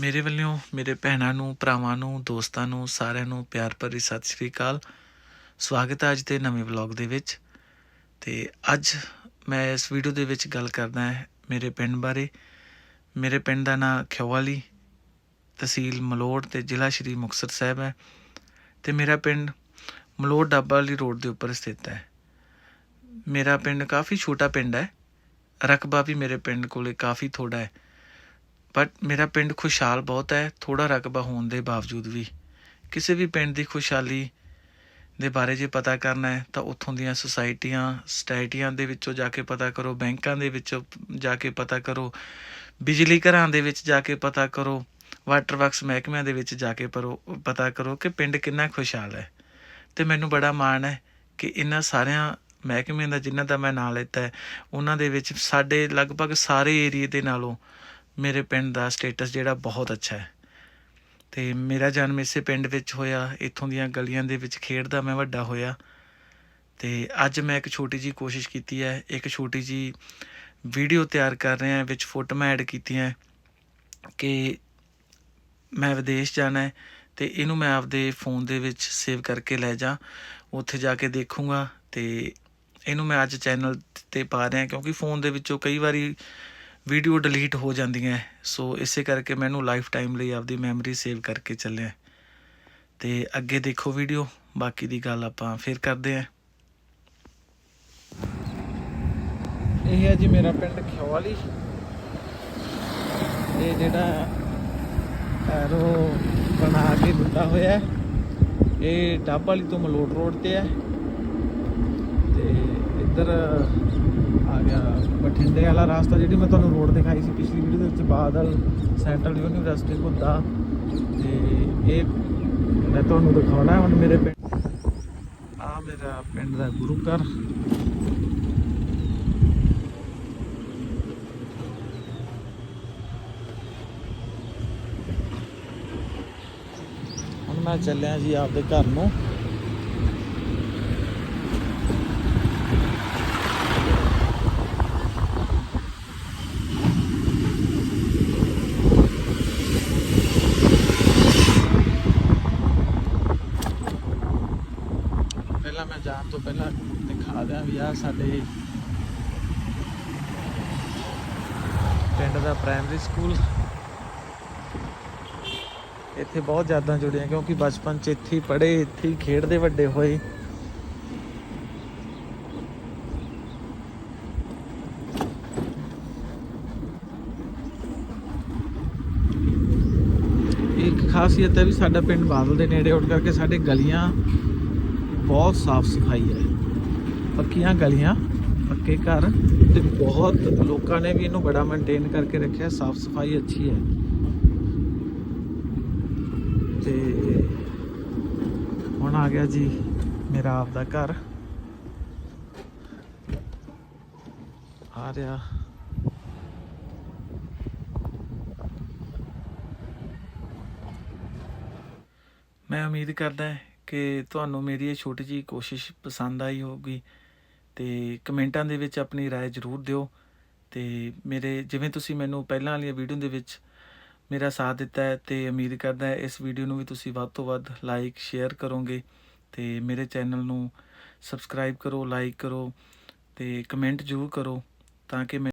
ਮੇਰੇ ਵੱਲੋਂ ਮੇਰੇ ਭੈਣਾਂ ਨੂੰ, ਭਰਾਵਾਂ ਨੂੰ, ਦੋਸਤਾਂ ਨੂੰ, ਸਾਰਿਆਂ ਨੂੰ ਪਿਆਰ ਭਰੀ ਸਤਿ ਸ਼੍ਰੀ ਅਕਾਲ। ਸਵਾਗਤ ਹੈ ਅੱਜ ਦੇ ਨਵੇਂ ਵਲੌਗ ਦੇ ਵਿੱਚ। ਤੇ ਅੱਜ ਮੈਂ ਇਸ ਵੀਡੀਓ ਦੇ ਵਿੱਚ ਗੱਲ ਕਰਦਾ ਹੈ ਮੇਰੇ ਪਿੰਡ ਬਾਰੇ। ਮੇਰੇ ਪਿੰਡ ਦਾ ਨਾਂ ਖਿਓਵਾਲੀ, ਤਹਿਸੀਲ ਮਲੋੜ ਤੇ ਜ਼ਿਲ੍ਹਾ ਸ਼੍ਰੀ ਮੁਕਤਸਰ ਸਾਹਿਬ ਹੈ। ਤੇ ਮੇਰਾ ਪਿੰਡ ਮਲੋੜ ਡੱਬਾ ਵਾਲੀ ਰੋਡ ਦੇ ਉੱਪਰ ਸਥਿਤ ਹੈ। ਮੇਰਾ ਪਿੰਡ ਕਾਫੀ ਛੋਟਾ ਪਿੰਡ ਹੈ। ਰਕਬਾ ਵੀ ਮੇਰੇ ਪਿੰਡ ਕੋਲੇ ਕਾਫੀ ਥੋੜਾ ਹੈ। ਬਟ ਮੇਰਾ ਪਿੰਡ ਖੁਸ਼ਹਾਲ ਬਹੁਤ ਹੈ, ਥੋੜ੍ਹਾ ਰਕਬਾ ਹੋਣ ਦੇ ਬਾਵਜੂਦ ਵੀ। ਕਿਸੇ ਵੀ ਪਿੰਡ ਦੀ ਖੁਸ਼ਹਾਲੀ ਦੇ ਬਾਰੇ ਜੇ ਪਤਾ ਕਰਨਾ ਹੈ, ਤਾਂ ਉੱਥੋਂ ਦੀਆਂ ਸੁਸਾਇਟੀਆਂ, ਸਟੈਟੀਆਂ ਦੇ ਵਿੱਚੋਂ ਜਾ ਕੇ ਪਤਾ ਕਰੋ, ਬੈਂਕਾਂ ਦੇ ਵਿੱਚੋਂ ਜਾ ਕੇ ਪਤਾ ਕਰੋ, ਬਿਜਲੀ ਘਰਾਂ ਦੇ ਵਿੱਚ ਜਾ ਕੇ ਪਤਾ ਕਰੋ, ਵਾਟਰ ਵਰਕਸ ਮਹਿਕਮਿਆਂ ਦੇ ਵਿੱਚ ਜਾ ਕੇ ਪਰੋ, ਪਤਾ ਕਰੋ ਕਿ ਪਿੰਡ ਕਿੰਨਾ ਖੁਸ਼ਹਾਲ ਹੈ। ਤੇ ਮੈਨੂੰ ਬੜਾ ਮਾਣ ਹੈ ਕਿ ਇਹਨਾਂ ਸਾਰਿਆਂ ਮਹਿਕਮਿਆਂ ਦਾ ਜਿਨ੍ਹਾਂ ਦਾ ਮੈਂ ਨਾਂ ਲਿੱਤਾ ਹੈ, ਉਹਨਾਂ ਦੇ ਵਿੱਚ ਸਾਡੇ ਲਗਭਗ ਸਾਰੇ ਏਰੀਏ ਦੇ ਨਾਲੋਂ ਮੇਰੇ ਪਿੰਡ ਦਾ ਸਟੇਟਸ ਜਿਹੜਾ ਬਹੁਤ ਅੱਛਾ ਹੈ। ਅਤੇ ਮੇਰਾ ਜਨਮ ਇਸੇ ਪਿੰਡ ਵਿੱਚ ਹੋਇਆ, ਇੱਥੋਂ ਦੀਆਂ ਗਲੀਆਂ ਦੇ ਵਿੱਚ ਖੇਡਦਾ ਮੈਂ ਵੱਡਾ ਹੋਇਆ। ਅਤੇ ਅੱਜ ਮੈਂ ਇੱਕ ਛੋਟੀ ਜੀ ਕੋਸ਼ਿਸ਼ ਕੀਤੀ ਹੈ, ਇੱਕ ਛੋਟੀ ਜੀ ਵੀਡੀਓ ਤਿਆਰ ਕਰ ਰਿਹਾ ਹਾਂ, ਵਿੱਚ ਫੋਟੋਆਂ ਐਡ ਕੀਤੀਆਂ ਕਿ ਮੈਂ ਵਿਦੇਸ਼ ਜਾਣਾ ਹੈ ਤੇ ਇਹਨੂੰ ਮੈਂ ਆਪਦੇ ਫੋਨ ਦੇ ਵਿੱਚ ਸੇਵ ਕਰਕੇ ਲੈ ਜਾ, ਉੱਥੇ ਜਾ ਕੇ ਦੇਖੂੰਗਾ ਤੇ ਇਹਨੂੰ ਮੈਂ ਅੱਜ ਚੈਨਲ ਤੇ ਪਾ ਰਿਹਾ ਕਿਉਂਕਿ ਫੋਨ ਦੇ ਵਿੱਚੋਂ ਕਈ ਵਾਰੀ ਵੀਡੀਓ ਡਿਲੀਟ ਹੋ ਜਾਂਦੀਆਂ ਸੋ ਇਸੇ ਕਰਕੇ ਮੈਨੂੰ ਲਾਈਫ ਟਾਈਮ ਲਈ ਆਪਦੀ ਮੈਮਰੀ ਸੇਵ ਕਰਕੇ ਚੱਲਿਆ ਤੇ ਅੱਗੇ ਦੇਖੋ ਵੀਡੀਓ ਬਾਕੀ ਦੀ ਗੱਲ ਆਪਾਂ ਫਿਰ ਕਰਦੇ ਹਾਂ। ਇਹ ਹੈ ਜੀ ਮੇਰਾ ਪਿੰਡ ਖਿਓਵਾਲੀ ਇਹ ਜਿਹੜਾ ਐਰੋ ਬਣਾ ਕੇ ਦਿੱਤਾ ਹੋਇਆ ਇਹ ਡੱਬ ਵਾਲੀ ਤੋਂ ਮਲੋਟ ਰੋਡ ਤੇ ਹੈ। ਇੱਧਰ ਆ ਗਿਆ ਬਠਿੰਡੇ ਵਾਲਾ ਰਸਤਾ ਜਿਹੜੀ ਮੈਂ ਤੁਹਾਨੂੰ ਰੋਡ ਦਿਖਾਈ ਸੀ ਪਿਛਲੀ ਵੀਡੀਓ ਦੇ ਵਿੱਚ, ਬਾਦਲ ਸੈਂਟਰਲ ਯੂਨੀਵਰਸਿਟੀ ਘੁੱਦਾ ਤੇ ਇਹ ਮੈਂ ਤੁਹਾਨੂੰ ਦਿਖਾਉਣਾ ਹੁਣ ਮੇਰੇ ਪਿੰਡ। ਆ ਮੇਰਾ ਪਿੰਡ ਦਾ ਗੁਰੂ ਘਰ ਹੁਣ ਮੈਂ ਚੱਲਿਆ ਜੀ ਆਪਦੇ ਘਰ ਨੂੰ। ਪਹਿਲਾਂ ਮੈਂ ਜਾਣ ਤੋਂ ਪਹਿਲਾਂ ਦਿਖਾ ਦਿਆਂ ਵੀ ਆ ਸਾਡੇ ਪਿੰਡ ਦਾ ਪ੍ਰਾਇਮਰੀ ਸਕੂਲ ਇੱਥੇ ਬਹੁਤ ਯਾਦਾਂ ਜੁੜੀਆਂ ਕਿਉਂਕਿ ਬਚਪਨ 'ਚ ਇੱਥੇ ਹੀ ਪੜ੍ਹੇ, ਇੱਥੇ ਹੀ ਖੇਡਦੇ ਵੱਡੇ ਹੋਏ। ਇੱਕ ਖਾਸੀਅਤ ਹੈ ਵੀ ਸਾਡਾ ਪਿੰਡ ਬਾਦਲ ਦੇ ਨੇੜੇ, ਉੱਠ ਕਰਕੇ ਸਾਡੇ ਗਲੀਆਂ ਬਹੁਤ ਸਾਫ਼ ਸਫ਼ਾਈ ਹੈ। ਪੱਕੀਆਂ ਗਲੀਆਂ, ਪੱਕੇ ਘਰ ਤੇ ਬਹੁਤ ਲੋਕਾਂ ਨੇ ਵੀ ਇਹਨੂੰ ਬੜਾ ਮੇਨਟੇਨ ਕਰਕੇ ਰੱਖਿਆ। ਸਾਫ਼ ਸਫ਼ਾਈ ਅੱਛੀ ਹੈ। ਤੇ ਹੁਣ ਆ ਗਿਆ ਜੀ ਮੇਰਾ ਆਪ ਦਾ ਘਰ। ਆ ਰਿਹਾ। ਮੈਂ ਉਮੀਦ ਕਰਦਾ ਕਿ ਤੁਹਾਨੂੰ ਮੇਰੀ ਇਹ ਛੋਟੀ ਜੀ ਕੋਸ਼ਿਸ਼ ਪਸੰਦ ਆਈ ਹੋਊਗੀ ਤੇ ਕਮੈਂਟਾਂ ਦੇ ਵਿੱਚ ਆਪਣੀ رائے ਜ਼ਰੂਰ ਦਿਓ ਤੇ ਮੇਰੇ ਜਿਵੇਂ ਤੁਸੀਂ ਮੈਨੂੰ ਪਹਿਲਾਂ ਵਾਲੀਆਂ ਵੀਡੀਓ ਦੇ ਵਿੱਚ ਮੇਰਾ ਸਾਥ ਦਿੱਤਾ ਹੈ ਤੇ ਉਮੀਦ ਕਰਦਾ ਹੈ ਇਸ ਵੀਡੀਓ ਨੂੰ ਵੀ ਤੁਸੀਂ ਵੱਧ ਤੋਂ ਵੱਧ ਲਾਈਕ ਸ਼ੇਅਰ ਕਰੋਗੇ ਤੇ ਮੇਰੇ ਚੈਨਲ ਨੂੰ ਸਬਸਕ੍ਰਾਈਬ ਕਰੋ ਲਾਈਕ ਕਰੋ ਤੇ ਕਮੈਂਟ ਜ਼ਰੂਰ ਕਰੋ ਤਾਂ ਕਿ ਮੈਂ